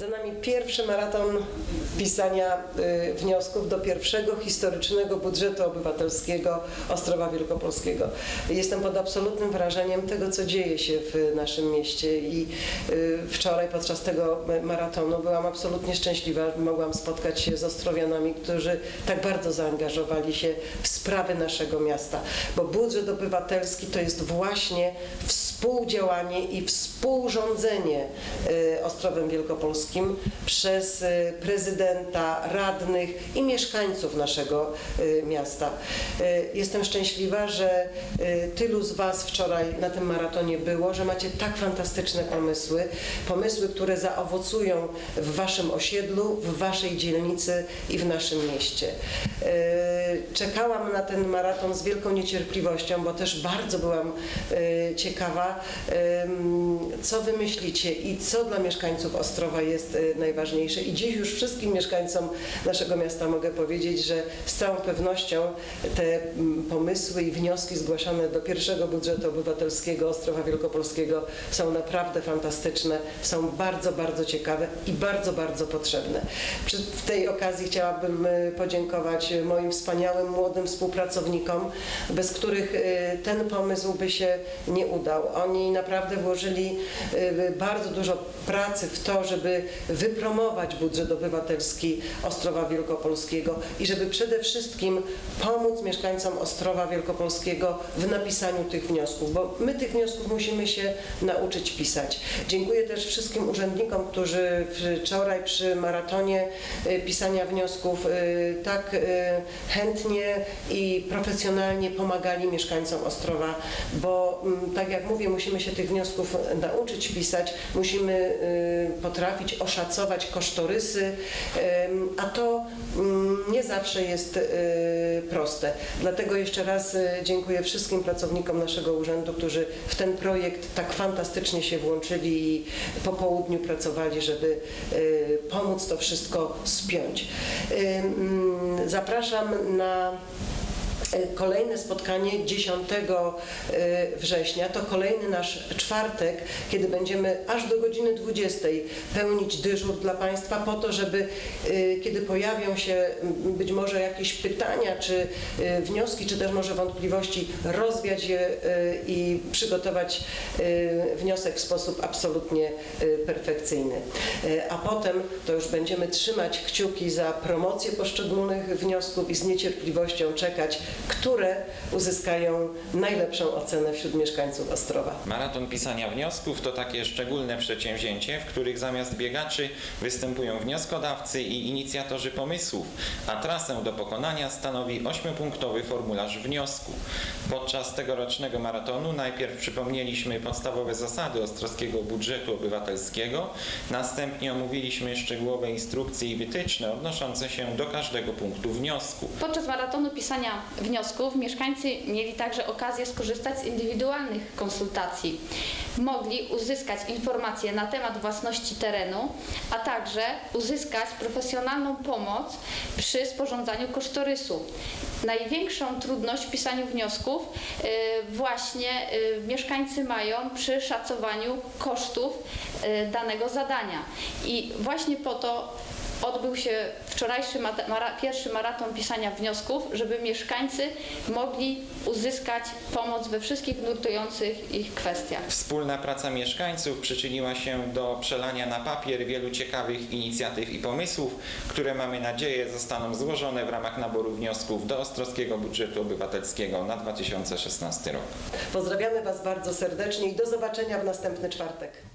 Za nami pierwszy maraton pisania y, wniosków do pierwszego historycznego budżetu obywatelskiego Ostrowa Wielkopolskiego. Jestem pod absolutnym wrażeniem tego, co dzieje się w naszym mieście i y, wczoraj podczas tego maratonu byłam absolutnie szczęśliwa, mogłam spotkać się z ostrowianami, którzy tak bardzo zaangażowali się w sprawy naszego miasta, bo budżet obywatelski to jest właśnie współdziałanie i współrządzenie y, Ostrowem Wielkopolskim przez y, prezydenta, radnych i mieszkańców naszego y, miasta. Y, Jestem szczęśliwa, że tylu z Was wczoraj na tym maratonie było, że macie tak fantastyczne pomysły, pomysły, które zaowocują w Waszym osiedlu, w Waszej dzielnicy i w naszym mieście. Czekałam na ten maraton z wielką niecierpliwością, bo też bardzo byłam ciekawa, co wymyślicie i co dla mieszkańców Ostrowa jest y, najważniejsze. I dziś już wszystkim mieszkańcom naszego miasta mogę powiedzieć, że z całą pewnością te mm, pomysły i wnioski zgłaszane do pierwszego budżetu obywatelskiego Ostrowa Wielkopolskiego są naprawdę fantastyczne, są bardzo, bardzo ciekawe i bardzo, bardzo potrzebne. Przy tej okazji chciałabym y, podziękować moim wspaniałym młodym współpracownikom, bez których y, ten pomysł by się nie udał. Oni naprawdę włożyli bardzo dużo pracy w to, żeby wypromować budżet obywatelski Ostrowa Wielkopolskiego i żeby przede wszystkim pomóc mieszkańcom Ostrowa Wielkopolskiego w napisaniu tych wniosków, bo my tych wniosków musimy się nauczyć pisać. Dziękuję też wszystkim urzędnikom, którzy wczoraj przy maratonie y, pisania wniosków y, tak y, chętnie i profesjonalnie pomagali mieszkańcom Ostrowa, bo mm, tak jak mówię, musimy się tych wniosków nauczyć pisać, musimy y, potrafić oszacować kosztorysy, a to mm, nie zawsze jest y, proste. Dlatego jeszcze raz y, dziękuję wszystkim pracownikom naszego urzędu, którzy w ten projekt tak fantastycznie się włączyli i po południu pracowali, żeby y, pomóc to wszystko spiąć. Ym, Zapraszam na Kolejne spotkanie 10 y, września to kolejny nasz czwartek, kiedy będziemy aż do godziny 20 pełnić dyżur dla Państwa po to, żeby y, kiedy pojawią się być może jakieś pytania, czy wnioski, czy też może wątpliwości, rozwiać je i przygotować wniosek w sposób absolutnie perfekcyjny. A potem to już będziemy trzymać kciuki za promocję poszczególnych wniosków i z niecierpliwością czekać, które uzyskają najlepszą ocenę wśród mieszkańców Ostrowa. Maraton pisania wniosków to takie szczególne przedsięwzięcie, w których zamiast biegaczy występują wnioskodawcy i inicjatorzy pomysłów, a trasę do pokonania stanowi ośmiopunktowy formularz wniosku. Podczas tegorocznego maratonu najpierw przypomnieliśmy podstawowe zasady ostrowskiego budżetu obywatelskiego, następnie omówiliśmy szczegółowe instrukcje i wytyczne odnoszące się do każdego punktu wniosku. Podczas maratonu pisania wniosków mieszkańcy mieli także okazję skorzystać z indywidualnych konsultacji. Mogli uzyskać informacje na temat własności terenu, a także uzyskać profesjonalną pomoc przy sporządzaniu kosztorysu. Największą trudność w pisaniu wniosków y, właśnie y, mieszkańcy mają przy szacowaniu kosztów y, danego zadania. I właśnie po to odbył się wczorajszy mara, pierwszy maraton pisania wniosków, żeby mieszkańcy mogli uzyskać pomoc we wszystkich nurtujących ich kwestiach. Wspólna praca mieszkańców przyczyniła się do przelania na papier wielu ciekawych inicjatyw i pomysłów, które mamy nadzieję zostaną złożone w ramach naboru wniosków do Ostrowskiego Budżetu Obywatelskiego na 2016 rok. Pozdrawiamy Was bardzo serdecznie i do zobaczenia w następny czwartek.